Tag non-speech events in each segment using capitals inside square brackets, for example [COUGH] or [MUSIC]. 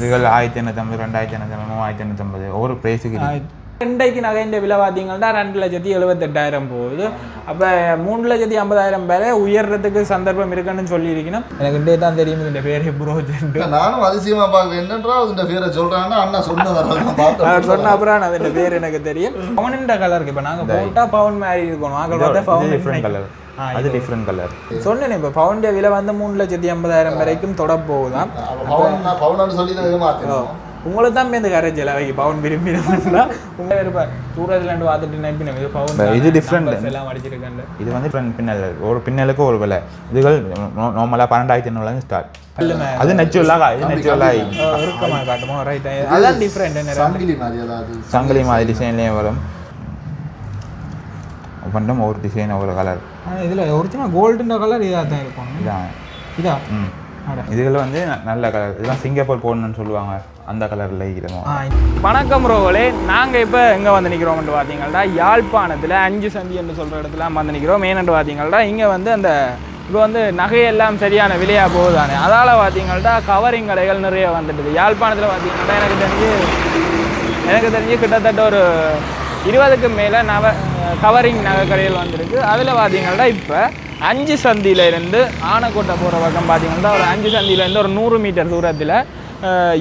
இதுகள் ஆயிரத்தி எண்ணூற்றம்பது ரெண்டாயிரத்தி எண்ணூற்றம்பது மூவாயிரத்தி எண்ணூற்றம்பது ஒவ்வொரு ப்ரைஸுக்கு இன்றைக்கு நகைன்ற விலை பார்த்தீங்கன்னா ரெண்டு லட்சத்தி எழுபத்தெட்டாயிரம் போகுது அப்போ மூணு லட்சத்தி ஐம்பதாயிரம் பேரை உயர்றதுக்கு சந்தர்ப்பம் இருக்குன்னு சொல்லியிருக்கணும் எனக்கு தான் தெரியும் இந்த பேர் இல்ல, நானும் அதிசயமா பார்க்க என்னன்றா இந்த பேரை சொல்றாங்கன்னா அண்ணா பார்த்தேன் சொன்ன அப்புறம் அந்த பேர் எனக்கு தெரியும் பவுனின்ற கலருக்கு இப்போ நாங்கள் போட்டா பவுன் மாதிரி இருக்கணும் ஆக்கள் பார்த்தா பவுன் டிஃப்ரெண்ட் கலர் அது டிஃப்ரெண்ட் கலர் சொன்னேன் இப்போ பவுண்ட் விலை வந்து மூணு லட்சத்தி ஐம்பதாயிரம் வரைக்கும் தொட போகுதான். பவுன் பவுனான்னு சொல்லி தான் உங்களுக்கு தான் இந்த கரேஜ் அவைக்கு பவுன் விரும்பினோம்னா உங்க இருப்ப தூரத்துல இருந்து பார்த்துட்டு நினைப்பினோம் இது பவுன் இது different. எல்லாம் அடிச்சிருக்கேன் இது வந்து பின்னல் ஒரு பின்னலுக்கு ஒரு விலை. இதுகள் நார்மலாக பன்னெண்டாயிரத்தி ஐநூறுலேருந்து ஸ்டார்ட் அது நெச்சுவலாக இது நெச்சுவலாக இறுக்கமா காட்டுமோ ரைட் அதான் டிஃப்ரெண்ட் என்ன சங்கிலி மாதிரி சங்கிலி மாதிரி டிசைன்லேயும் வரும். ஒவ்வொன்றும் ஒவ்வொரு டிசைன் ஒவ்வொரு கலர் ஆனா இதுல ஒரிஜினல் கோல்டுன்ற கலர் இதாக தான் இருக்கும். இதான் இதா? ம். அட. இதுகள் வந்து நல்ல கலர் இதெல்லாம் சிங்கப்பூர் போடணும்னு சொல்லுவாங்க. அந்த கலரில் இருக்கிறோம் வணக்கம் ரோவலே நாங்கள் இப்போ எங்கே வந்து நிற்கிறோம்னு பார்த்தீங்கன்னா யாழ்ப்பாணத்தில் அஞ்சு சந்தி என்று சொல்கிற இடத்துல வந்து நிற்கிறோம் மெயின்னு பார்த்தீங்கன்னா இங்கே வந்து அந்த இப்போ வந்து நகையெல்லாம் சரியான விலையாக போகுதானே. அதால் பார்த்தீங்கன்னா கவரிங் கடைகள் நிறைய வந்துட்டுது. யாழ்ப்பாணத்தில் பார்த்தீங்கன்னா எனக்கு தெரிஞ்சு எனக்கு தெரிஞ்சு கிட்டத்தட்ட ஒரு இருபதுக்கு மேலே நவ கவரிங் நகைக்கடையில் வந்திருக்கு. அதில் பார்த்தீங்கன்னா இப்போ அஞ்சு சந்தியிலேருந்து ஆனக்கோட்டை போகிற பக்கம் பார்த்தீங்கன்னா ஒரு அஞ்சு சந்தியிலேருந்து ஒரு நூறு மீட்டர் தூரத்தில்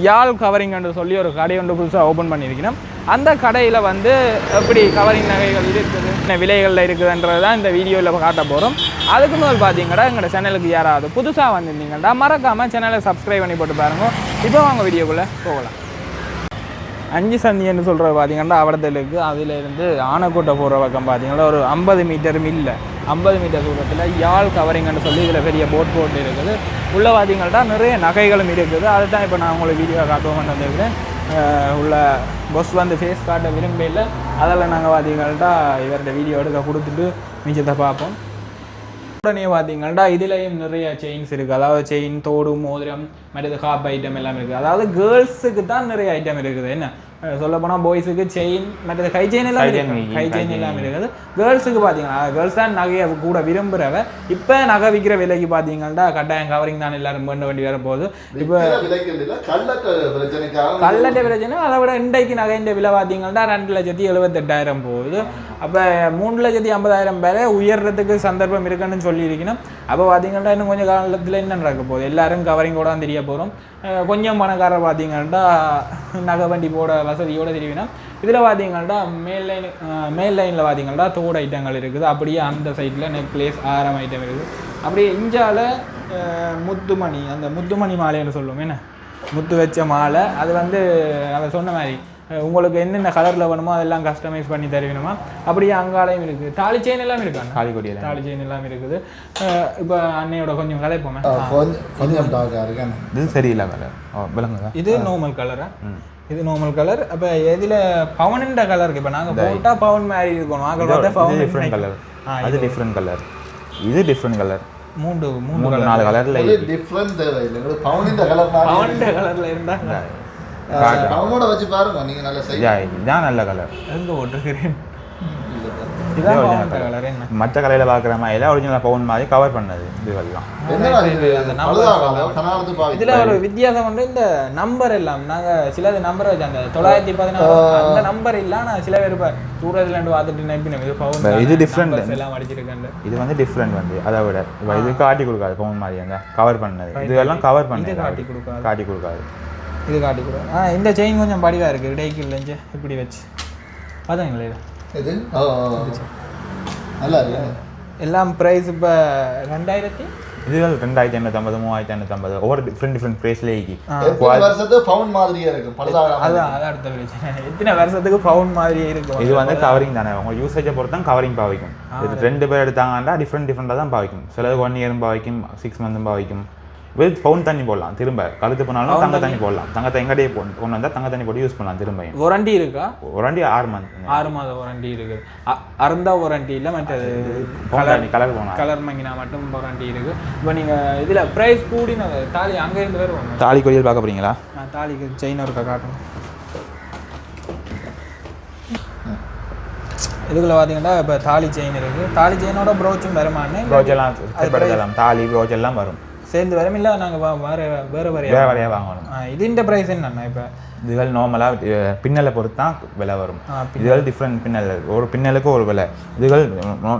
யாழ் கவரிங் என்று சொல்லி ஒரு கடை ஒன்று புதுசாக ஓப்பன் பண்ணியிருக்கிறோம். அந்த கடையில் வந்து எப்படி கவரிங் நகைகள் இருக்குது என்ன விலைகளில் இருக்குதுன்றது தான் இந்த வீடியோவில் காட்ட போகிறோம் அதுக்கு முதல் பார்த்தீங்கன்னா எங்களோட சேனலுக்கு யாராவது புதுசாக வந்திருந்தீங்கன்னா மறக்காமல் சேனலை சப்ஸ்கிரைப் பண்ணி போட்டு பாருங்கள் இப்போ வாங்க வீடியோக்குள்ளே போகலாம். அஞ்சு சந்தின்னு சொல்கிறது பார்த்தீங்கன்னா அவடத்தலுக்கு அதிலிருந்து ஆனக்கோட்டை போகிற பக்கம் பார்த்தீங்கன்னா ஒரு ஐம்பது மீட்டரும் இல்லை ஐம்பது மீட்டர் தூரத்தில் யாழ் கவரிங்கன்னு சொல்லி இதில் பெரிய போட் போட்டு இருக்குது. உள்ளே பார்த்தீங்கன்னா நிறைய நகைகளும் இருக்குது. அதுதான் இப்போ நான் உங்களுக்கு வீடியோ காட்டுவோம் வந்துருக்கிறேன். உள்ள பஸ் வந்து ஃபேஸ் காட்ட விரும்பல அதில் நாங்கள் பார்த்தீங்கன்னா இவர்கிட்ட வீடியோ எடுக்க கொடுத்துட்டு மிச்சத்தை பார்ப்போம். உடனே பார்த்தீங்கன்னா இதுலேயும் நிறைய செயின்ஸ் இருக்குது அதாவது செயின் தோடு மோதிரம் மற்றது ஹாப் ஐட்டம் எல்லாம் இருக்குது அதாவது கேர்ள்ஸுக்கு தான் நிறைய ஐட்டம் இருக்குது. என்ன? சொல்ல போனால் பாய்ஸுக்கு செயின் மற்றது கை செயின் எல்லாம் இருக்குது கை செயின் எல்லாம் இருக்குது கேர்ள்ஸுக்கு பார்த்தீங்கன்னா கேர்ள்ஸ் தான் நகையை கூட விரும்புகிறவ இப்போ நகை விற்கிற விலைக்கு பார்த்தீங்கன்னா கட்டாயம் கவரிங் தான் எல்லாரும் பண்ண வேண்டி வர போகுது இப்போ கல்லட்டை பிரச்சனை அதை விட இன்றைக்கு நகைன்ற விலை பார்த்தீங்கன்னா ரெண்டு லட்சத்தி எழுபத்தெட்டாயிரம் போகுது அப்போ மூணு லட்சத்தி ஐம்பதாயிரம் பேரை உயர்றதுக்கு சந்தர்ப்பம் இருக்குன்னு சொல்லியிருக்கணும் அப்போ பார்த்தீங்கன்னா இன்னும் கொஞ்சம் காலத்தில் என்ன நடக்க போகுது எல்லாரும் கவரிங் கூட தெரிய போகிறோம் கொஞ்சம் பணக்காரர் பார்த்தீங்கன்னா நகை வண்டி போட வசதியோடு தெரிவினா இதில் பார்த்தீங்கன்னா மேல் லைன் மேல் லைனில் பார்த்தீங்கன்னா தோடு ஐட்டங்கள் இருக்குது. அப்படியே அந்த சைடில் நெக்லேஸ் ஆரம் ஐட்டம் இருக்குது. அப்படியே இஞ்சால முத்துமணி அந்த முத்துமணி மாலைன்னு சொல்லுவோம். என்ன? முத்து வச்ச மாலை. அது வந்து அவன் சொன்ன மாதிரி உங்களுக்கு என்னென்ன கலரில் வேணுமோ அதெல்லாம் கஸ்டமைஸ் பண்ணி தருவினுமா? அப்படியே அங்காலையும் இருக்குது தாலி செயின் எல்லாம் இருக்காங்க காலிக்கொடி தாலி செயின் எல்லாம். இருக்குது. இப்போ அன்னையோட கொஞ்சம் கதைப்போமே கொஞ்சம் சரியில்லை கலர் ஓ விளங்குதா? இது நார்மல் கலரா இது நார்மல் கலர் அப்போ எதில் பவனுன்ற கலருக்கு இப்போ நாங்கள் போட்டா பவன் மாதிரி இருக்கணும் ஆக்கள் பார்த்தா பவன் டிஃப்ரெண்ட் கலர் ஆ, அது டிஃப்ரெண்ட் கலர் இது டிஃப்ரெண்ட் கலர் மூன்று மூன்று மூணு நாலு கலரில் டிஃப்ரெண்ட் தேவையில்லை எங்களுக்கு பவுனின் கலர் பவனுன்ற கலரில் இருந்தால் பவுனோட வச்சு பாருங்க. நீங்க நல்ல சைஸ் இதுதான் நல்ல கலர் எங்கே போட்டிருக்கிறேன்? மற்ற கடையில் பார்க்குற மாதிரி எல்லாம் ஒரிஜினல் பவுன் மாதிரி கவர் பண்ணது இதுவெல்லாம் இதுல ஒரு வித்தியாசம் வந்து இந்த நம்பர் எல்லாம். நாங்க சிலது நம்பர் வச்சு அந்த தொள்ளாயிரத்தி பதினாறு அந்த நம்பர் இல்ல நான் சில பேர் இப்ப தூரத்துல இருந்து பார்த்துட்டு நம்பினோம் இது பவுன் இது different. எல்லாம் அடிச்சிருக்கேன் இது வந்து டிஃப்ரெண்ட் வந்து அதை விட. இப்போ இது காட்டி கொடுக்காது பவுன் மாதிரி அந்த கவர் பண்ணது. இதுவெல்லாம் கவர் இது பண்ணது காட்டி கொடுக்காது. காட்டி கொடுக்காது. இது காட்டி கொடு ஆ இந்த செயின் கொஞ்சம் படிவா இருக்கு. இடைக்கு இல்லைஞ்சு இப்படி வச்சு. பார்த்தீங்களா இது ஓ. நல்லா இருக்கு எல்லாம் ப்ரைஸ் இப்போ ரெண்டாயிரத்தி? இதுகள் ரெண்டாயிரத்தி எண்ணூற்றம்பது மூவாயிரத்தி எண்ணூற்றம்பது ஒவ்வொரு டிஃப்ரெண்ட் டிஃப்ரெண்ட் ப்ரைஸ்லேயே எத்தனை வருஷத்து பவுன் மாதிரியே இருக்கு? பழுதாகாம அதான் அதான் அடுத்த பிரச்சனை. எத்தனை வருஷத்துக்கு பவுன் மாதிரியே இருக்கும் இது வந்து கவரிங் தானே. உங்க யூசேஜை பொறுத்து தான் கவரிங் பாவிக்கும் இது ரெண்டு பேர் எடுத்தாங்கன்னா டிஃப்ரெண்ட் டிஃப்ரெண்டாக தான் பாவிக்கும். சிலது ஒன் இயரும் பாவிக்கும் சிக்ஸ் மந்த்தும் பாவிக்கும். இது பவுன் தண்ணி போடலாம் திரும்ப. கழுத்து போனாலும் தங்க தண்ணி. போடலாம். தங்கத்தை எங்கடையே போ கொண்டு வந்தால் தங்க தண்ணி போட்டு யூஸ் பண்ணலாம் திரும்ப வாரண்டி இருக்கா? ஒரண்டி ஆறு மந்த். ஆறு மாத வாரண்டி இருக்குது அருந்தா வாரண்டி இல்லை மற்றது தண்ணி கலர் போனா கலர் மங்கினா மட்டும் வாரண்டி இருக்கு. இப்போ நீங்க இதுல பிரைஸ் கூடினது தாலி அங்க இருந்து வருவாங்க தாலி கொடியில் பார்க்க போறீங்களா? நான் தாலிக்கு செயின் ஒருக்கா காட்டணும். இதுக்குள்ள பார்த்தீங்கன்னா இப்போ தாலி செயின் இருக்கு. தாலி செயினோட ப்ரோச்சும் வருமானு எல்லாம் தாலி ப்ரோஜ் எல்லாம் வரும். சேர்ந்து வரும் இல்லை நாங்கள் வேறு வேறு வேற வேறு வரையாக வாங்கணும். இதுன்ற ப்ரைஸ் என்னண்ணா இப்போ? இதுகள் நார்மலாக பின்னலை பொறுத்து தான் விலை வரும். இதுகள் டிஃப்ரெண்ட் பின்னல் ஒரு பின்னலுக்கு ஒரு விலை. இதுகள்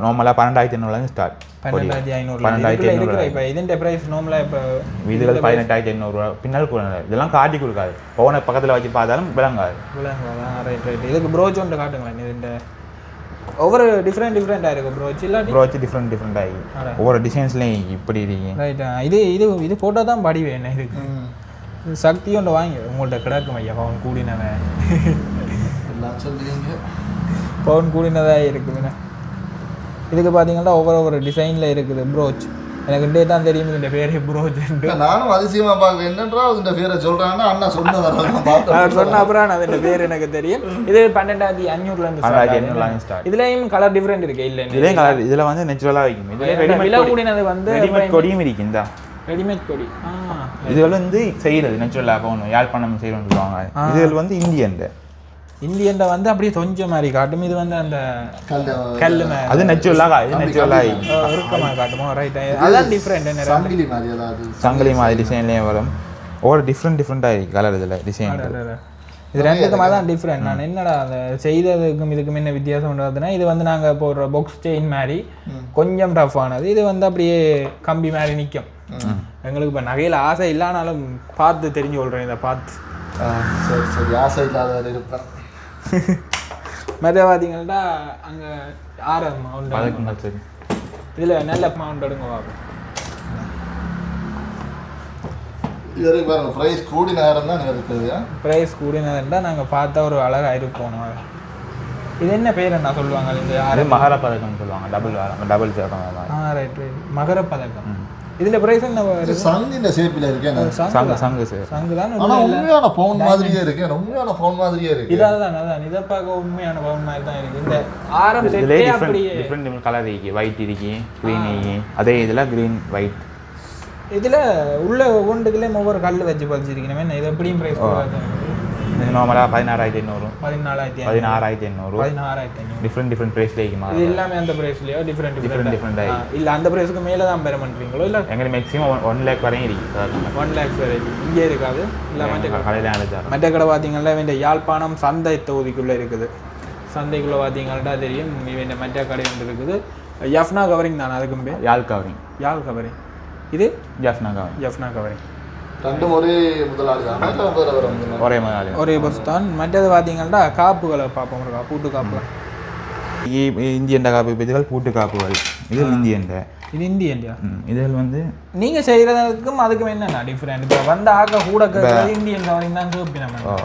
நார்மலாக பன்னெண்டாயிரத்தி ஐநூறுலேருந்து ஸ்டார்ட் பன்னெண்டாயிரத்தி ஐநூறு பன்னெண்டாயிரத்தி இருக்கிற இப்போ இதுன்ற ப்ரைஸ் நார்மலாக இப்போ இதுகள் பதினெட்டாயிரத்தி எண்ணூறுரூவா பின்னல் கூட இதெல்லாம் காட்டி கொடுக்காது. போனை பக்கத்தில் வச்சு பார்த்தாலும் விளங்காது. ரைட் ரைட் இதுக்கு ஒன்று காட்டுங்களேன் இதுன்ற ஒவ்வொரு டிஃப்ரெண்ட் டிஃப்ரெண்ட்டாக இருக்கும் ப்ரோச் இல்லாட்டி ப்ரோ வச்சு டிஃப்ரெண்ட் டிஃப்ரெண்ட் ஆகி. ஒவ்வொரு டிசைன்ஸ்லையும் இப்படி இருக்கீங்க ரைட் இது இது இது போட்டோ தான் படிவேன் என்ன இதுக்கு இது சக்தி ஒன்று வாங்கி உங்கள்கிட்ட கிடக்கும் ஐயா பவுன் கூடினவன். எல்லாம் சொல்லுவீங்க பவுன் கூடினதாக இருக்குதுண்ணே இதுக்கு பார்த்தீங்கன்னா ஒவ்வொரு ஒவ்வொரு டிசைனில் இருக்குது ப்ரோச் எனக்கு டே தான் தெரியும் இந்த பேரே இல்ல, நானும் அதிசயமா பார்க்க என்னன்றா இந்த பேரை சொல்றாங்கன்னா அண்ணா சொன்னதை நான் பார்த்தேன் அவர் சொன்ன அப்புறம் அது இந்த பேர் எனக்கு தெரியும். இது பன்னெண்டாயிரத்தி பன்னெண்டாயிரத்தி எண்ணூறுலாம் ஸ்டார்ட் இதுலேயும் கலர் டிஃப்ரெண்ட் இருக்கு இல்லை இதுலேயும் கலர் இதில் வந்து நெச்சுரலாக வைக்கும். இதுல விலை கூடினது வந்து ரெடிமேட் கொடியும் இருக்கு இந்த. ரெடிமேட் கொடி. ஆ. இதுகள் வந்து செய்கிறது நெச்சுரலாக போகணும். யாழ்ப்பாணம் செய்யணும்னு சொல்லுவாங்க. இதுகள் வந்து இந்தியன் இந்தியன்ல வந்து அப்படியே கொஞ்ச மாதிரி காட்டும். இது வந்து அந்த மேல. அது நெச்சுரலாக இது நெச்சுரலாக இறுக்கமாக காட்டுமோ? ரைட் அதான் டிஃப்ரெண்ட் என்ன சங்கிலி மாதிரி சங்கிலி மாதிரி டிசைன்லேயும் வரும். ஒவ்வொரு டிஃப்ரெண்ட் டிஃப்ரெண்ட்டாக இருக்கு கலர் இதில் டிசைன் இது ரெண்டுக்குமா தான் டிஃப்ரெண்ட் நான் என்னடா அந்த செய்ததுக்கும் இதுக்கும் என்ன வித்தியாசம் பண்ணுறதுனா இது வந்து நாங்கள் போடுற பாக்ஸ் செயின் மாதிரி கொஞ்சம் டஃப் ஆனது. இது வந்து அப்படியே கம்பி மாதிரி நிற்கும் எங்களுக்கு இப்போ நகையில் ஆசை இல்லானாலும் பார்த்து தெரிஞ்சு கொள்கிறேன் இதை பார்த்து. சரி சரி. ஆசை இல்லாதவர் இருப்பேன். [LAUGHS] பார்த்தீங்கன்னா அங்கே ஆரம் மவுண்ட் பதக்கம் சரி இதில் நல்ல மவுண்ட் எடுங்க பார்ப்போம் ப்ரைஸ் கூடி நேரம் தான் இருக்குது ப்ரைஸ் கூடினதுன்றா நாங்கள் பார்த்தா ஒரு அழகாக இருப்போம் இது என்ன பேர் என்ன சொல்லுவாங்க? இந்த மகார பதக்கம்னு சொல்லுவாங்க டபுள் டபுள் சேர்க்கம் ஆ ரைட் ரைட் மகர பதக்கம் இதில் ப்ரைஸ் என்ன? சங்கின ஷேப்பில் இருக்கேன் சங்கு சங்கு. சங்கு சார் சங்கு தான் ஆனா உண்மையான பவுன் மாதிரியே இருக்கேன் உண்மையான பவுன் மாதிரியே இருக்கு. இதான் அதான் இதை பார்க்க உண்மையான பவுன் மாதிரி தான் இருக்கு. இந்த ஆரம் செட்டே அப்படியே டிஃப்ரெண்ட் டிஃப்ரெண்ட் கலர் இருக்கு. ஒயிட் இருக்கு க்ரீன் இருக்கு. அதே இதில் க்ரீன் ஒயிட் இதுல உள்ள ஒன்றுக்குள்ளே ஒவ்வொரு கல் வச்சு பதிச்சிருக்கணும் இது எப்படியும் ப்ரைஸ் இது நார்மலாக பதினாறாயிரத்தி எண்ணூறு பதினாலாயிரத்தி ஐநூறு. பதினாறாயிரத்தி எண்ணூறு பதினாறாயிரத்தி ஐநூறு. டிஃப்ரெண்ட் டிஃப்ரெண்ட் ப்ரைஸில் இருக்குமா இது எல்லாமே அந்த ப்ரைஸ்லயோ டிஃப்ரெண்ட் Different, different ஆகி. இல்ல அந்த ப்ரைஸ்க்கு மேல தான் பெற பண்றீங்களோ இல்ல? எங்களுக்கு மேக்ஸிமம் ஒன் லேக் வரையும் இருக்கு ஒன் லேக்ஸ் வரைக்கும் இங்கே இருக்காது. இல்ல மற்ற கடை கடையில் அழைச்சாரு மற்ற கடை பார்த்தீங்கன்னா இந்த யாழ்ப்பாணம் சந்தை தொகுதிக்குள்ள இருக்குது. சந்தைக்குள்ள பார்த்தீங்கன்னா தெரியும். இந்த மற்ற கடை ஒன்று இருக்குது. யஃப்னா கவரிங் தானே அதுக்கும் யாழ் கவரிங் யாழ் கவரிங் இது? ஜாஃப்னா கவரிங் யஃப்னா கவரிங் ரெண்டும் ஒரே முதலாளி தான் முதலாளி? ஒரே மாதிரி ஒரே பஸ் தான். மற்றது பார்த்தீங்கன்னா காப்புகளை பார்ப்போம். இருக்கா பூட்டு காப்பு இந்தியன் காப்பு இதுகள் பூட்டு காப்புகள். இது இந்தியன் இது இந்திய இந்தியா இதில் வந்து நீங்க செய்யறதுக்கும் அதுக்கும் என்னண்ணா டிஃப்ரெண்ட் இப்போ வந்த ஆக்க கூட இந்தியன் கவரிங் தான் நம்ம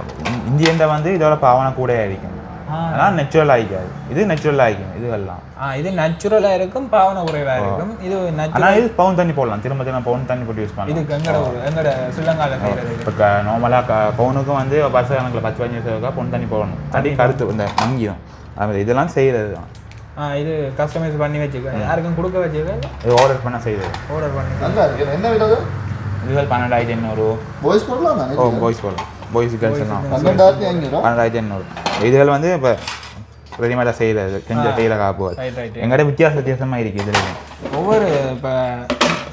இந்தியன் வந்து இதோட பாவனை கூட இருக்கும் ஆனால் நெச்சுரல் ஆகிக்காது இது நெச்சுரல் ஆகிக்கும் இதுகள்லாம் ஆ இது நேச்சுரலா இருக்கும் பாவனை குறைவா இருக்கும். இது ஆனால் இது பவுன் தண்ணி போடலாம். திரும்ப திரும்ப பவுன் தண்ணி போட்டு யூஸ் இது பண்ணலாம் எங்கட ஊர் எங்கட ஸ்ரீலங்கால செய்யறது இப்போ நார்மலாக பவுனுக்கும் வந்து வருஷ கணக்கில் பத்து பதினஞ்சு வருஷம் பவுன் தண்ணி போடணும். தண்ணி கருத்து இந்த மங்கிடும் அது இதெல்லாம் செய்கிறது தான். ஆ இது கஸ்டமைஸ் பண்ணி வச்சுக்க. யாருக்கும் கொடுக்க வச்சுக்க இது ஆர்டர் பண்ண செய்கிறது ஆர்டர் பண்ணி நல்லா இருக்கு. என்ன விடாது இதுகள் பன்னெண்டாயிரத்தி எண்ணூறு பாய்ஸ் போடலாம்? ஓ பாய்ஸ் போடலாம். பாய்ஸ் கேர்ள்ஸ் எல்லாம் பன்னெண்டாயிரத்தி ஐநூறு? இதுகள் வந்து இப்போ ரெடிமேடாக செய்கிறது செஞ்ச செய்கிற காப்புகள் ரைட் ரைட் எங்கள்கிட்ட வித்தியாச வித்தியாசமாக இருக்குது இதுலேயும் ஒவ்வொரு இப்போ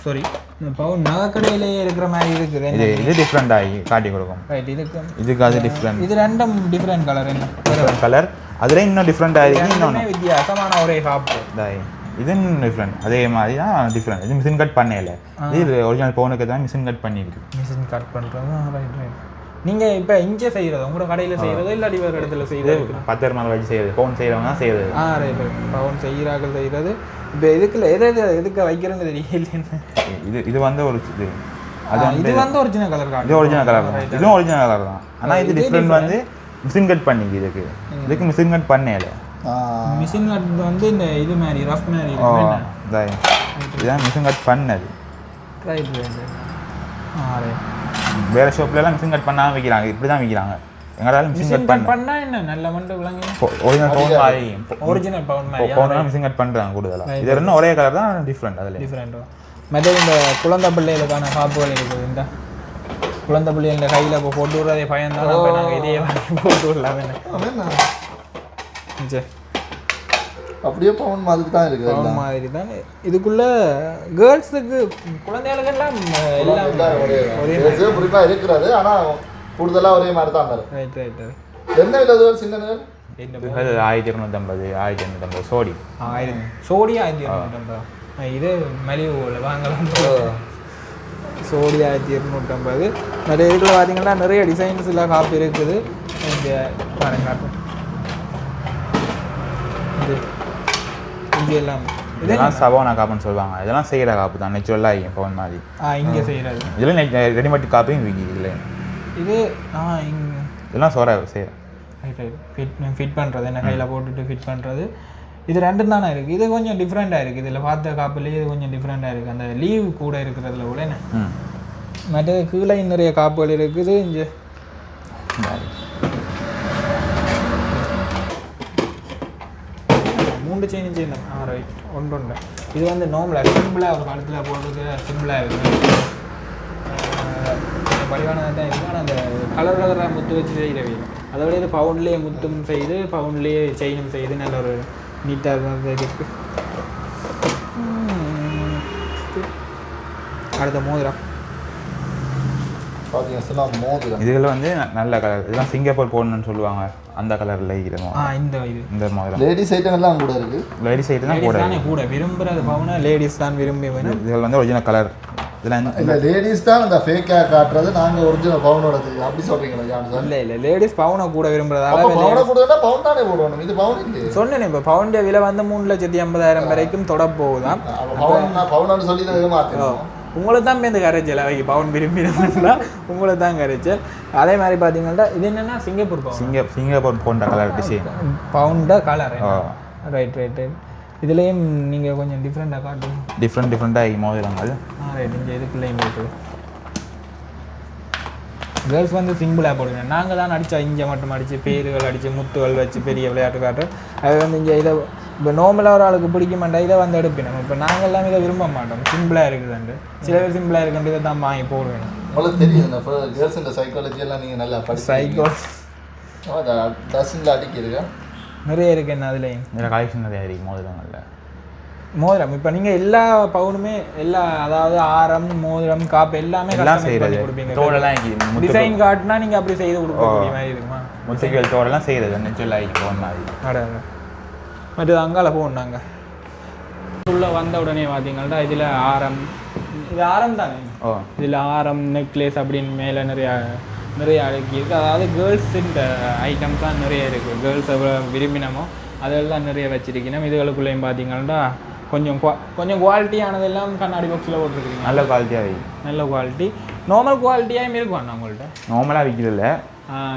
சாரி இந்த பவுன் நகைக்கடையிலேயே இருக்கிற மாதிரி இருக்குது இது இது டிஃப்ரெண்ட் ஆகி காட்டி கொடுக்கும். ரைட் இதுக்கு இதுக்கு அது டிஃப்ரெண்ட் இது ரெண்டும் டிஃப்ரெண்ட் கலர் என்ன டிஃப்ரெண்ட் கலர் அதில் இன்னும் டிஃப்ரெண்ட் ஆகிருக்கு இன்னொன்று வித்தியாசமான ஒரே காப்பு இதாகி இது டிஃப்ரெண்ட் அதே மாதிரி தான் டிஃப்ரெண்ட் இது மிஷின் கட் பண்ணல. இது ஒரிஜினல் ஃபோனுக்கு தான் மிஷின் கட் பண்ணியிருக்கு மிஷின் கட் பண்ணுறது ரைட் ரைட் நீங்கள் இப்போ இங்கே செய்கிறது உங்களோட கடையில் செய்கிறதோ இல்லாட்டி வேறு இடத்துல இது செய்கிறது பத்து மேலே வச்சு செய்கிறது ஃபோன் செய்கிறவங்க தான் செய்கிறது ஆ ரைட் ரைட் பவுன் செய்கிறார்கள் செய்கிறது இப்போ இதுக்குள்ள எது எது எதுக்கு வைக்கிறேன்னு தெரியல இது இது வந்து ஒரு இது. அது இது வந்து ஒரிஜினல் கலர் இது காட்டு ஒரிஜினல் கலர் தான் இதுவும் ஒரிஜினல் கலர் தான். ஆனால் இது இது டிஃப்ரெண்ட் வந்து மிஷின் கட் பண்ணிக்கு இதுக்கு. இதுக்கு மிஷின் கட் பண்ணல. மிஷின் கட் வந்து இந்த இது மாதிரி ரஃப் மாதிரி இதுதான் மிஷின் கட் பண்ணது. ரைட் ரைட் ஆ ரைட் வேற ஷாப்லலாம் மிஷின் கட் பண்ணாமல் விற்கிறாங்க இப்படி தான் விற்கிறாங்க எங்களால் மிஷின் கட் பண்ண பண்ணா என்ன? நல்ல மண்டு விளங்கு ஒரிஜினல் ஃபோன் மாதிரி. ஒரிஜினல் பவுன் மாதிரி. ஃபோன்லாம் மிஷின் கட் பண்ணுறாங்க கூடுதலாக இது ரெண்டும் ஒரே கலர் தான் டிஃப்ரெண்ட் அதில் டிஃப்ரெண்ட்டோ மற்ற இந்த குழந்தை பிள்ளைகளுக்கான காப்புகள் இருக்குது. இந்த குழந்தை பிள்ளைகள் கையில் இப்போ போட்டு விடுறதே பயன்தான் அப்போ நாங்கள் இதையே வாங்கி போட்டு விடலாம் சரி அப்படியே பவுன் மாதிரி தான் இருக்குது பவுன் மாதிரி தான் இதுக்குள்ள கேர்ள்ஸுக்கு குழந்தைகளுக்கெல்லாம் எல்லாம் எல்லாம் ஒரே குறிப்பாக இருக்கிறது ஆனால் கூடுதலாக ஒரே மாதிரி தான் ரைட் ரைட் என்ன விலை சின்ன ஆயிரத்தி இரநூத்தம்பது ஆயிரத்தி எண்ணூற்றம்பது சோடி. ஆயிரம் சோடி ஆயிரத்தி இரநூற்றம்பது இது மலிவு வாங்கலாம். சோடி ஆயிரத்தி இரநூற்றம்பது நிறைய இதுக்குள்ள பார்த்தீங்கன்னா நிறைய டிசைன்ஸ் எல்லாம் காப்பி இருக்குது. இங்கே பாருங்க காட்டுறேன். இது இங்கே எல்லாம் இது இதெல்லாம் சவானா காப்புன்னு சொல்லுவாங்க. இதெல்லாம் செய்கிற காப்பு தான். நெச்சுரலாக ஆகியும் பவன் மாதிரி. ஆ இங்கே செய்கிறது இதில் ரெடிமேட் காப்பியும் விக்கி இதில் இது ஆ இங்கே. இதெல்லாம் சோற செய்கிற ரைட் ரைட் ஃபிட் ஃபிட் பண்ணுறது என்ன கையில் போட்டுட்டு ஃபிட் பண்ணுறது இது ரெண்டும் தானே இருக்குது இது கொஞ்சம் டிஃப்ரெண்ட்டாக இருக்குது இதில் பார்த்த காப்புலேயே இது கொஞ்சம் டிஃப்ரெண்ட்டாக இருக்குது அந்த லீவ் கூட இருக்கிறதுல கூட என்ன? ம். மற்றது கீழே நிறைய காப்புகள் இருக்குது. இங்கே. மூன்று செயின் செயின் ஆ ரைட் ஒன்று ஒன்று. இது வந்து நார்மலாக சிம்பிளாக ஒரு காலத்தில் போடுறது சிம்பிளாக இருக்குது வடிவானதாக தான் இருக்குது ஆனால் அந்த கலர் கலராக முத்து வச்சு செய்கிற வேணும் அதை விட இது பவுன்லேயே முத்தும் செய்து பவுன்லேயே செயினும் செய்து நல்ல ஒரு நீட்டாக இருக்குது அடுத்த மோதிரம். பார்த்தீங்கன்னா மோதிரம் இதில் வந்து நல்ல கலர் இதெல்லாம் சிங்கப்பூர் போடணும்னு சொல்லுவாங்க. அந்த கலரில் இருக்கிற ஆ இந்த இது. இந்த மாதிரி லேடிஸ் ஐட்டம் எல்லாம் கூட இருக்கு. லேடி சைடு தான் லேடிஸ் கூட தானே கூட. விரும்புறது பவுனா லேடிஸ் தான் விரும்பி வேணும். இதில் வந்து ஒரிஜினல் கலர் இல்லை லேடிஸ் தான் அந்த ஃபேக்காக காட்டுறது நாங்கள் ஒரிஜினல் பவுனோட தெரியும் அப்படி சொல்கிறீங்களா ஜான் சார் இல்லை இல்லை லேடிஸ் பவுனை கூட விரும்புறதால பவுனை கொடுத்தா பவுன் தானே போடணும். இது பவுன் இல்லையே. சொன்னேன் இப்போ பவுண்ட விலை வந்து மூணு லட்சத்தி ஐம்பதாயிரம் வரைக்கும் தொட போகுதான் பவுன் பவுனான்னு சொல்லி தான் மாற்றணும் உங்களுக்கு தான் இந்த கரைச்சல் அவைக்கு பவுன் விரும்பினா உங்களுக்கு தான் கரைச்சல் அதே மாதிரி பார்த்தீங்கன்னா இது என்னன்னா சிங்கப்பூர் பவுன் சிங்க சிங்கப்பூர் போன்ற கலர் டிசைன். பவுண்ட கலர் ரைட் ரைட் ரைட் இதுலேயும் நீங்கள் கொஞ்சம் டிஃப்ரெண்ட்டாக காட்டுங்க. டிஃப்ரெண்ட் டிஃப்ரெண்ட்டாக மோதிரங்கள். ஆ ரைட் இங்கே இதுக்குள்ளேயும் போயிட்டு கேர்ள்ஸ் வந்து சிம்பிளாக போடுங்க. நாங்கள் தான் அடித்தா இங்கே மட்டும் அடித்து பேருகள் அடித்து முத்துகள் வச்சு பெரிய விளையாட்டு காட்டுறோம் அது வந்து இங்கே இதை இப்போ நார்மலாக ஒரு ஆளுக்கு பிடிக்க மாட்டா இதை வந்து எடுப்பினோம் இப்போ நாங்கள்லாம் இதை விரும்ப மாட்டோம். சிம்பிளாக இருக்குதுண்டு சில பேர் சிம்பிளாக இருக்குன்ட்டு இதை தான் வாங்கி போடுவேன். உங்களுக்கு தெரியும் இந்த கேர்ள்ஸ் இந்த சைக்காலஜி எல்லாம் நீங்கள் நல்லா படிச்சு சைக்கோ டசனில் அடிக்கிறீங்க நிறைய இருக்கு என்ன அதுலேயும். இதில் கலெக்ஷன் நிறைய இருக்குது மோதிரங்களில். மோதிரம். இப்போ நீங்கள் எல்லா பவுனுமே எல்லா அதாவது ஆரம் மோதிரம் காப்பு எல்லாமே எல்லாம் பண்ணி கொடுப்பீங்க. தோடெல்லாம் டிசைன் காட்டினா நீங்கள் அப்படி செய்து கொடுக்கக்கூடிய மாதிரி இருக்குமா? முத்துக்கள் தோடெல்லாம் செய்கிறது நெச்சுரல் ஆகி போன மாதிரி. மற்றது அங்கால நாங்கள் உள்ளே வந்த உடனே பார்த்தீங்கன்னா இதில் ஆரம். இது ஆரம் தானே? ஓ. இதில் ஆரம் நெக்லஸ் அப்படின்னு மேலே நிறையா நிறைய அடக்கி இருக்குது அதாவது கேர்ள்ஸ் இந்த ஐட்டம்ஸ் தான் நிறைய இருக்குது கேர்ள்ஸ் எவ்வளோ விரும்பினமோ அதெல்லாம் நிறைய வச்சிருக்கணும். இதுகளுக்குள்ளேயும் பார்த்தீங்கன்னா கொஞ்சம் குவா கொஞ்சம் குவாலிட்டியானதெல்லாம் கண்ணாடி பாக்ஸில் போட்டிருக்கீங்க. நல்ல குவாலிட்டியாக நல்ல குவாலிட்டி நார்மல் குவாலிட்டியாகவும் இருக்கும் உங்கள்கிட்ட நார்மலாக விற்கிறதில்ல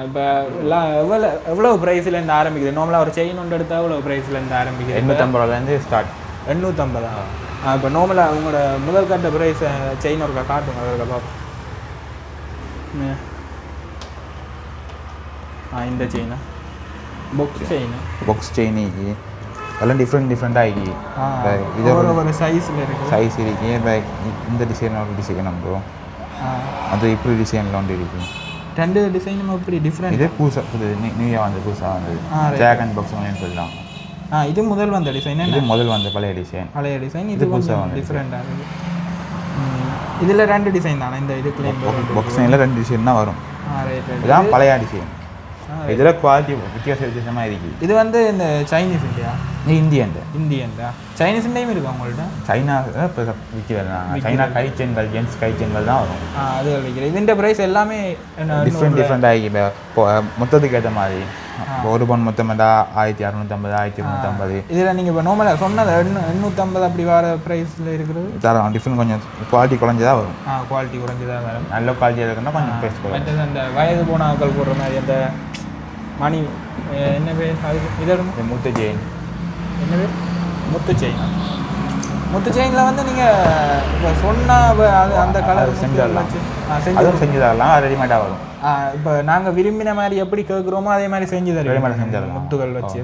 இப்போ எல்லாம் எவ்வளோ எவ்வளோ ப்ரைஸ்லேருந்து ஆரம்பிக்குது? நார்மலாக ஒரு செயின் ஒன்று எடுத்தால் எவ்வளோ ப்ரைஸ்லேருந்து ஆரம்பிக்குது? எண்ணூற்றம்பது ரூபாலேருந்து ஸ்டார்ட் எண்ணூற்றம்பதா இப்போ நார்மலாக உங்களோட முதல் கட்ட ப்ரைஸ் செயின் ஒருக்கா காட்டுங்க ஒருக்கா பார்ப்போம். ஆ இந்த செயினா பொக்ஸ் செயின் பாக்ஸ் செயினிக்கு எல்லாம் டிஃப்ரெண்ட் டிஃப்ரெண்ட்டாக ஆகி இது ஒரு ஒரு சைஸில் இருக்குது சைஸ் இருக்கு. இந்த டிசைன் ஒரு டிசைன் நம்ம. அது இப்படி டிசைனில் ஒன்று இருக்கு ரெண்டு டிசைனும் இப்படி டிஃப்ரெண்ட் இது புதுசாக புது நியூயாக வந்து புதுசாக வந்து right. ஜாக் அண்ட் பாக்ஸ் சொல்லலாம் ஆ இது முதல் வந்த டிசைன் இது முதல் வந்த பழைய டிசைன் பழைய டிசைன் இது இது புதுசா கொஞ்சம் வந்துருக்கு. டிஃப்ரெண்டாக இருக்குது இதில் ரெண்டு டிசைன் தானே இந்த இது பாக்ஸில் ரெண்டு டிசைன் தான் வரும் இதுதான் பழைய டிசைன் இதில் குவாலிட்டி வித்தியாச வித்தியாசமாக இருக்கு இது வந்து இந்த சைனீஸ் இல்லையா இந்தியன் இந்தியன் தான் சைனீஸ் டைம் இருக்கா உங்கள்ட்ட? சைனா இப்போ விற்கிறது சைனா கை செயின்கள் ஜென்ஸ் கை செயின்கள் தான் வரும். அது இதுன்ற ப்ரைஸ் எல்லாமே டிஃப்ரெண்ட் டிஃப்ரெண்ட் ஆகி இப்போ மொத்தத்துக்கு ஏற்ற மாதிரி. ஒரு பவுன் மொத்தம் வந்தா ஆயிரத்தி அறநூற்றம்பது ஆயிரத்தி முந்நூற்றம்பது இதில் நீங்கள் இப்போ நார்மலாக சொன்னது எண்ணூ எண்ணூற்றம்பது அப்படி வர ப்ரைஸில் இருக்கிறது? தரம் டிஃப்ரெண்ட் கொஞ்சம் குவாலிட்டி குறைஞ்சதா வரும். ஆ குவாலிட்டி குறைஞ்சதாக வரும். நல்ல குவாலிட்டியாக இருக்குன்னா கொஞ்சம் ப்ரைஸ் மற்றது அந்த வயது போன ஆட்கள் போடுற மாதிரி அந்த மணி என்ன பேர்? அதுக்கு இதோட முத்து ஜெயின். என்ன பேர் முத்து செயின். முத்து செயினில் வந்து நீங்கள் இப்போ சொன்ன அது அந்த கலர் செஞ்சிடலாம். அதுவும் செஞ்சு தரலாம் அது ரெடிமேடாக வரும். இப்போ நாங்கள் விரும்பின மாதிரி எப்படி கேட்குறோமோ அதே மாதிரி செஞ்சு Ready-made தருவோம் செஞ்சு தரலாம். முத்துகள் வச்சு.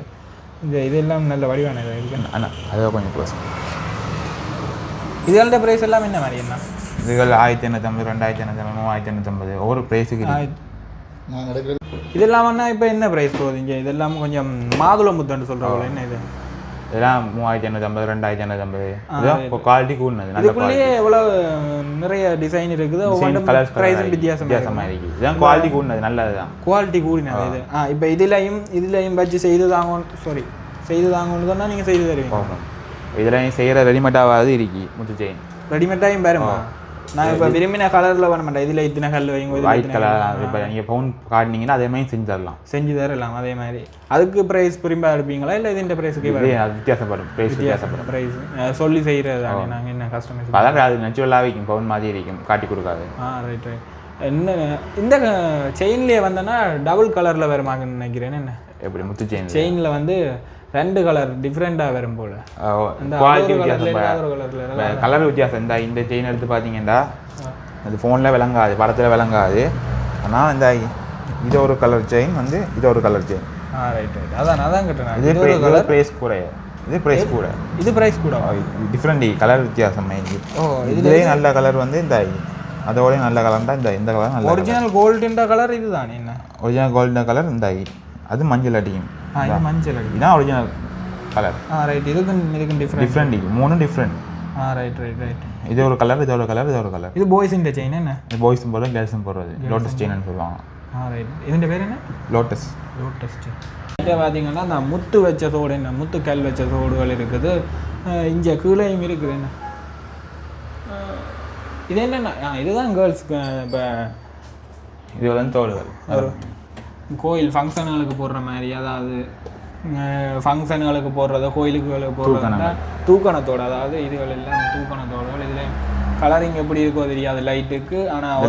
இந்த இதெல்லாம் நல்ல வடிவான இது இருக்கு. ஆனால் அது கொஞ்சம் ப்ளஸ் இதோட ப்ரைஸ் எல்லாம் என்ன மாதிரி என்ன இதுகள் ஆயிரத்தி எண்ணூற்றம்பது ரெண்டாயிரத்தி எண்ணூற்றம்பது மூவாயிரத்தி எண்ணூற்றம்பது ஒவ்வொரு ப்ரைஸுக்கு இதெல்லாம் இப்போ என்ன ப்ரைஸ் போகுது இங்கே? இதெல்லாம் கொஞ்சம் மாதுளை முத்தன்னு சொல்கிறவங்க என்ன இது? இதெல்லாம் மூவாயிரத்தி ஐநூற்றம்பது ரெண்டாயிரத்தி ஐநூற்றம்பது இதெல்லாம் குவாலிட்டி கூடுனது இதுக்குள்ளேயே எவ்வளவு நிறைய டிசைன் இருக்குது கலர்ஸ் ப்ரைஸும் வித்தியாசம் வித்தியாசமாக இருக்குது இதுதான் குவாலிட்டி கூடுனது நல்லது தான் குவாலிட்டி கூடினது இது ஆ இப்போ இதுலையும் இதுலையும் வச்சு செய்து தாங்க சாரி செய்து தாங்கன்னு சொன்னால் நீங்கள் செய்து தருவீங்க பார்க்கணும் இதில் செய்கிற ரெடிமேடாவது இருக்கு முத்து செயின் ரெடிமேடாயும் பாருமா நான் இப்போ விரும்பின கலரில் வர மாட்டேன். இதில் இத்தனை கல் வைங்க ஒயிட் கலர் இப்போ நீங்கள் பவுன் காட்டினீங்கன்னா அதே மாதிரி செஞ்சு தரலாம். செஞ்சு தரலாம் அதே மாதிரி. அதுக்கு ப்ரைஸ் புரிம்பா எடுப்பீங்களா? இல்லை இதுன்ற ப்ரைஸுக்கு வித்தியாசப்படும். ப்ரைஸ் வித்தியாசப்படும். ப்ரைஸ் சொல்லி செய்கிறது நாங்கள் என்ன கஸ்டமைஸ் அதான் அது நேச்சுரலாக விற்கும் பவுன் மாதிரி இருக்கும். காட்டி கொடுக்காது. ஆ ரைட் ரைட் என்ன இந்த செயின்லேயே வந்தேன்னா டபுள் கலரில் வருமாங்கன்னு நினைக்கிறேன். என்ன? எப்படி? முத்து செயின் செயினில் வந்து ரெண்டு கலர் டிஃப்ரெண்ட்டாக வரும் போல். குவாலிட்டி வித்தியாசம் கலர் வித்தியாசம். இந்த இந்த செயின் எடுத்து பார்த்தீங்கன்னா அது ஃபோனில் விளங்காது படத்தில் விளங்காது. ஆனால் இந்த இது ஒரு கலர் செயின் வந்து இது ஒரு கலர் செயின் ஆ ரைட் ரைட் அதான் அதான் கேட்டேன் இது ஒரு இது ப்ரைஸ் கூட. இது ப்ரைஸ் கூட. இது ப்ரைஸ் கூட டிஃப்ரெண்ட் கலர் வித்தியாசம் ஓ இதுலேயே நல்ல கலர் வந்து இந்த அதோட நல்ல கலர்னா இந்த இந்த கலர் நல்ல ஒரிஜினல் கோல்டுன்ற கலர் இதுதானே என்ன? ஒரிஜினல் கோல்டன் கலர் இந்த அது மஞ்சள் அடிக்கும். இது மஞ்சள் அடி இதுதான் ஒரிஜினல் கலர் ஆ ரைட் இதுக்கும் இதுக்கும் டிஃப்ரெண்ட் டிஃப்ரெண்ட் மூணும் டிஃப்ரெண்ட் ஆ ரைட் ரைட் ரைட் இது ஒரு கலர் இது ஒரு கலர் இது ஒரு கலர் இது பாய்ஸின்ற செயின் என்ன பாய்ஸும் போடுறது கேர்ள்ஸும் போடுறது லோட்டஸ் செயின்னு சொல்லுவாங்க ஆ ரைட் இதுன்ற பேர் என்ன லோட்டஸ் லோட்டஸ் செயின் இங்கே பார்த்தீங்கன்னா அந்த முத்து வச்ச தோடு என்ன முத்து கல் வச்ச தோடுகள் இருக்குது இங்கே கீழேயும் இருக்குது என்ன இது என்னென்ன இதுதான் கேர்ள்ஸ்க்கு இப்போ இது வந்து தோடுகள் கோயில் ஃபங்க்ஷனுகளுக்கு போடுற மாதிரி அதாவது ஃபங்க்ஷனுகளுக்கு போடுறதோ கோயிலுக்கு போடுறதா தூக்கணத்தோடு அதாவது இதுகள் எல்லாம் தூக்கணத்தோடுகள் இதில் கலரிங் எப்படி இருக்கோ தெரியாது லைட்டுக்கு ஆனால்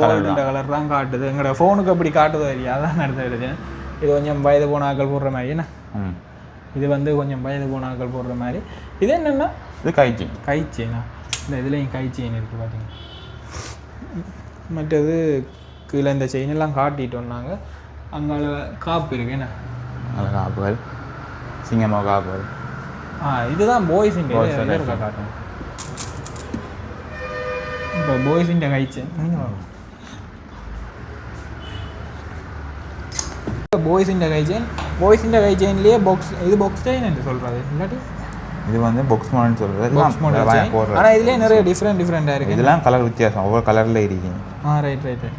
கலர் தான். காட்டுது. எங்களோட ஃபோனுக்கு அப்படி காட்டுதோ தெரியாது அதான் எடுத்து இது கொஞ்சம் வயது போன ஆட்கள் போடுற மாதிரி என்ன? இது வந்து கொஞ்சம் வயது போன ஆட்கள் போடுற மாதிரி. இது என்னென்னா? இது கை செயினா இந்த இதுலேயும் கை செயின் இருக்குது பார்த்தீங்கன்னா மற்றது கீழே இந்த செயின் எல்லாம் காட்டிட்டோம் நாங்கள் அங்கால காப்பு இருக்கு என்ன? நல்ல காப்புகள். சிங்கமாக காப்புகள். ஆ இதுதான் பாய்ஸ். இருக்கா காட்டும் இப்போ பாய்ஸ் இந்தியா கை செயின் நீங்கள் பாய்ஸ் இந்தியா கை செயின் பாய்ஸ் இந்தியா கை செயின்லேயே பாக்ஸ் இது பாக்ஸ் செயின் என்று சொல்கிறது இல்லாட்டி? இது வந்து பாக்ஸ் மாடல்னு சொல்கிறது பாக்ஸ் மாடல் ஆனால் இதுலேயே நிறைய டிஃப்ரெண்ட் டிஃப்ரெண்ட்டாக இருக்குது இதெல்லாம் கலர் வித்தியாசம். ஒவ்வொரு கலரில் இருக்கு. ஆ ரைட் ரைட் ரைட்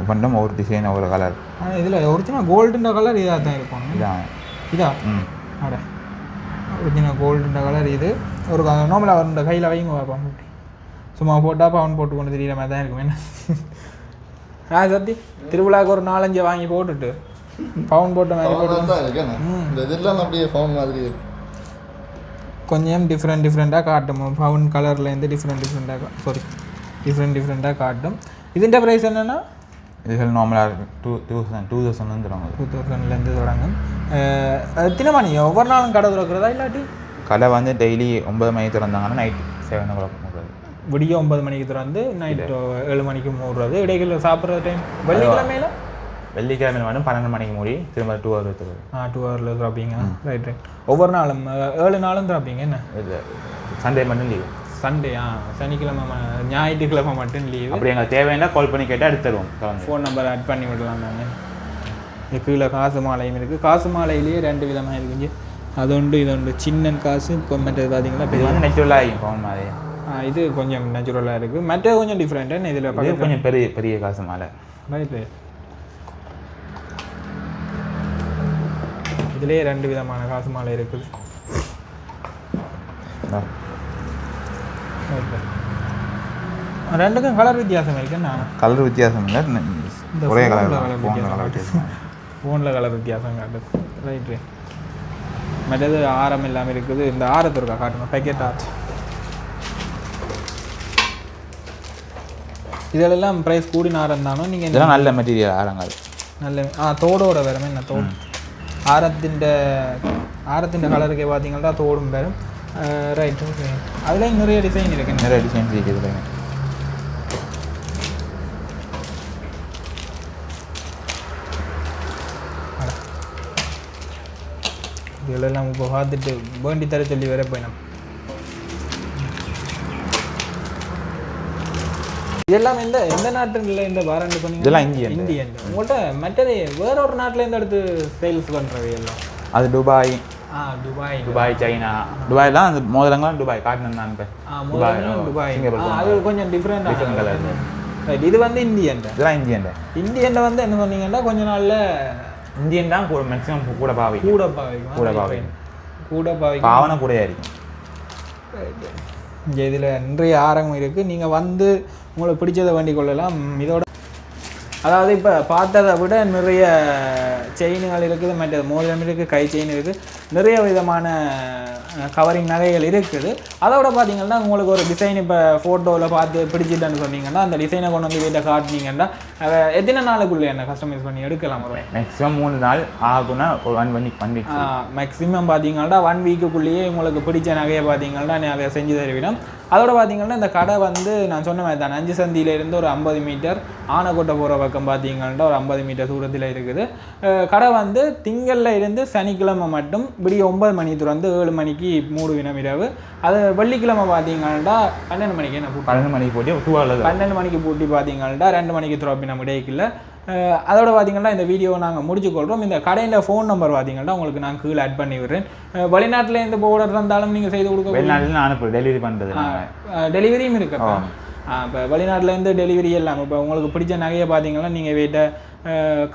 ஒவ்வொன்றும் ஒவ்வொரு டிசைன் ஒவ்வொரு கலர் ஆனால் இதில் ஒரிஜினல் கோல்டுன்ற கலர் இதாக தான் இருக்கும். இதான். இதா? ம். அட. ஒரிஜினல் கோல்டுன்ற கலர் இது. ஒரு நார்மலாக அவருடைய கையில் வைங்க பார்ப்போம் அப்படி சும்மா போட்டால் பவுன் போட்டு கொண்டு தெரியுற மாதிரி தான் இருக்கும். என்ன? ஆ சத்தி திருவிழாவுக்கு ஒரு நாலஞ்சு வாங்கி போட்டுட்டு பவுன் போட்ட மாதிரி போட்டு? இந்த இதெல்லாம் அப்படியே ஃபோன் மாதிரி இருக்கு. கொஞ்சம் டிஃப்ரெண்ட் டிஃப்ரெண்ட்டாக காட்டும். பவுன் கலர்லேருந்து டிஃப்ரெண்ட் டிஃப்ரெண்ட்டாக சாரி டிஃப்ரெண்ட் டிஃப்ரெண்ட்டாக காட்டும். இதுன்ற ப்ரைஸ் என்னென்னா இதுகள் நார்மலாக two two thousand two thousand வந்துடுவாங்க டூ தௌசண்ட்லேருந்து தொடங்கும் எத்தனை மணி ஒவ்வொரு நாளும் கடை திறக்கிறதா இல்லாட்டி? கடை வந்து டெய்லி ஒன்பது மணிக்கு திறந்தாங்கன்னா நைட் செவன் ஓ கிளாக் போகிறது விடிய ஒன்பது மணிக்கு திறந்து நைட்டு ஏழு மணிக்கு மூடுறது. இடையில சாப்பிட்ற டைம் வெள்ளிக்கிழமையில? வெள்ளிக்கிழமை வந்து பன்னெண்டு மணிக்கு மூடி திரும்ப டூ ஹவர் எடுத்துருது ஆ டூ ஹவரில் திறப்பீங்க. ரைட் ரைட் ஒவ்வொரு நாளும் ஏழு நாளும் திறப்பீங்க என்ன? இது சண்டே மட்டும் லீவ் சண்டே ஆ சனிக்கிழமை ஞாயிற்றுக்கிழமை மட்டும் லீவு அப்படி எங்களுக்கு தேவைன்னா கால் பண்ணி கேட்டால் எடுத்து தருவோம் திறந்து ஃபோன் நம்பர் ஆட் பண்ணி விடலாம். நாங்கள் இது கீழே காசு மாலையும் இருக்குது காசு மாலையிலேயே ரெண்டு விதமாக இருக்குங்க. அது உண்டு இது உண்டு. சின்ன காசு இப்போ மற்றது பார்த்தீங்கன்னா பெரிய நெச்சுரலாக ஆகும் பவுன் மாதிரி இது கொஞ்சம் நேச்சுரலாக இருக்குது மற்றது கொஞ்சம் டிஃப்ரெண்ட்டாக இதில் இது பக்கத்தில்? கொஞ்சம் பெரிய பெரிய காசு மேலே. ரைட் ரைட் இதுலேயே ரெண்டு விதமான காசு மாலை இருக்குது. ரெண்டுக்கும் கலர் வித்தியாசம் இருக்குன்னு கலர் வித்தியாசம் இல்லை ஒரே கலர் கலர் வித்தியாசம். ஃபோனில் கலர் வித்தியாசம் காட்டுது. ரைட்டு மற்றது ஆரம் இல்லாமல் இருக்குது. இந்த ஆரத்து இருக்கா காட்டுங்க பேக்கெட் ஆச்சு இதெல்லாம் ப்ரைஸ் கூடின ஆரம் தானோ? நீங்கள் இதெல்லாம் நல்ல மெட்டீரியல் ஆரங்கள். நல்ல ஆ தோடோட வேறுமே என்ன? தோடு. ஆரத்தின் ஆரத்தின் கலருக்கே பார்த்தீங்கன்னா தோடும் வேறும் ரைட் ஓகே அதுலேயும் நிறைய டிசைன் இருக்கு நிறைய டிசைன்ஸ் இருக்குது இதில் இதுகளெல்லாம் இப்போ பார்த்துட்டு வேண்டி தர சொல்லி வர போயினோம் இதெல்லாம் எந்த எந்த நாட்டுல இந்த பாராண்டு பண்ணீங்க இதெல்லாம் இந்தியன் இந்தியன் உங்கள்கிட்ட மற்றது வேற ஒரு நாட்டுல இருந்து எடுத்து சேல்ஸ் பண்றவை எல்லாம் அது துபாய் துபாய் துபாய் சைனா துபாய்லாம் அந்த மோதிரங்கள்லாம் துபாய் காட்டினேன் நான் இப்போ துபாய் ஆ, அது கொஞ்சம் டிஃப்ரெண்ட் டிஃப்ரெண்ட் கலர் ரைட் இது வந்து இந்தியன் இதெல்லாம் இந்தியன் இந்தியன் வந்து என்ன சொன்னீங்கன்னா கொஞ்ச நாள்ல இந்தியன் தான் கூட மேக்ஸிமம் கூட பாவிக்கும் கூட பாவிக்கும் கூட right. கூட பாவிக்கும் பாவனை கூடயா இருக்கும் இதில் நிறைய ஆரம்பம் இருக்குது நீங்கள் வந்து உங்களுக்கு பிடிச்சதை வேண்டிக் கொள்ளலாம். இதோட அதாவது இப்போ பார்த்ததை விட நிறைய செயின்கள் இருக்குது மற்ற மோதிரம் இருக்குது கை செயின் இருக்குது நிறைய விதமான கவரிங் நகைகள் இருக்குது. அதோட பார்த்தீங்கன்னா உங்களுக்கு ஒரு டிசைன் இப்போ ஃபோட்டோவில் பார்த்து பிடிச்சிட்டேன்னு சொன்னீங்கன்னா அந்த டிசைனை கொண்டு வந்து வீட்டை காட்டினீங்கன்னா அதை எத்தனை நாளுக்குள்ளே என்ன கஸ்டமைஸ் பண்ணி எடுக்கலாம் ஒரு மேக்ஸிமம் மூணு நாள் ஆகும்னா ஒரு ஒன் பண்ணி ஒன் வீக் மேக்ஸிமம் பார்த்தீங்கன்னா ஒன் வீக்குக்குள்ளேயே உங்களுக்கு பிடிச்ச நகையை பார்த்தீங்கன்னா நான் செஞ்சு தருவிடும் அதோட பார்த்தீங்கன்னா இந்த கடை வந்து நான் சொன்ன மாதிரி தான். அஞ்சு சந்தியிலேருந்து ஒரு ஐம்பது மீட்டர் ஆனைக்கோட்டை போகிற பக்கம் பார்த்தீங்கன்னா ஒரு ஐம்பது மீட்டர் தூரத்தில் இருக்குது. கடை வந்து திங்கள்ல இருந்து சனிக்கிழமை மட்டும் விடிய ஒன்பது மணி திறந்து ஏழு மணிக்கு மூடு வினம் இரவு. அது வெள்ளிக்கிழமை பார்த்தீங்கன்னா பன்னெண்டு மணிக்கு என்ன பன்னெண்டு மணிக்கு போட்டு பன்னெண்டு மணிக்கு பூட்டி பார்த்தீங்கன்னா ரெண்டு மணிக்கு திறப்பி நம்ம இடையில அதோட பார்த்தீங்கன்னா இந்த வீடியோவை நாங்கள் முடிச்சுக்கொள்கிறோம் இந்த கடையில் ஃபோன் நம்பர் பார்த்தீங்கன்னா உங்களுக்கு நான் கீழே ஆட் பண்ணி விடுறேன். வெளிநாட்டுல இருந்து போர்டர் இருந்தாலும் நீங்கள் செய்து கொடுக்க வெளிநாட்டில் நான் அனுப்புறேன். டெலிவரி பண்ணுறது டெலிவரியும் இருக்கு இப்போ. வெளிநாட்டிலேருந்து டெலிவரி எல்லாம் இப்போ உங்களுக்கு பிடிச்ச நகையை பார்த்தீங்கன்னா நீங்கள் வீட்டை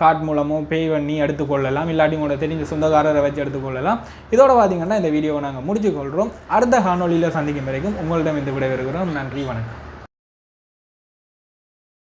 கார்ட் மூலமோ பே பண்ணி எடுத்துக்கொள்ளலாம் இல்லாட்டி உங்களோட தெரிஞ்ச சொந்தக்காரரை வச்சு எடுத்துக்கொள்ளலாம் இதோட பார்த்தீங்கன்னா இந்த வீடியோவை நாங்கள் முடிச்சுக்கொள்கிறோம் அடுத்த காணொலியில் சந்திக்கும் வரைக்கும் உங்களிடம் இந்த விடைபெறுகிறோம். நன்றி வணக்கம்.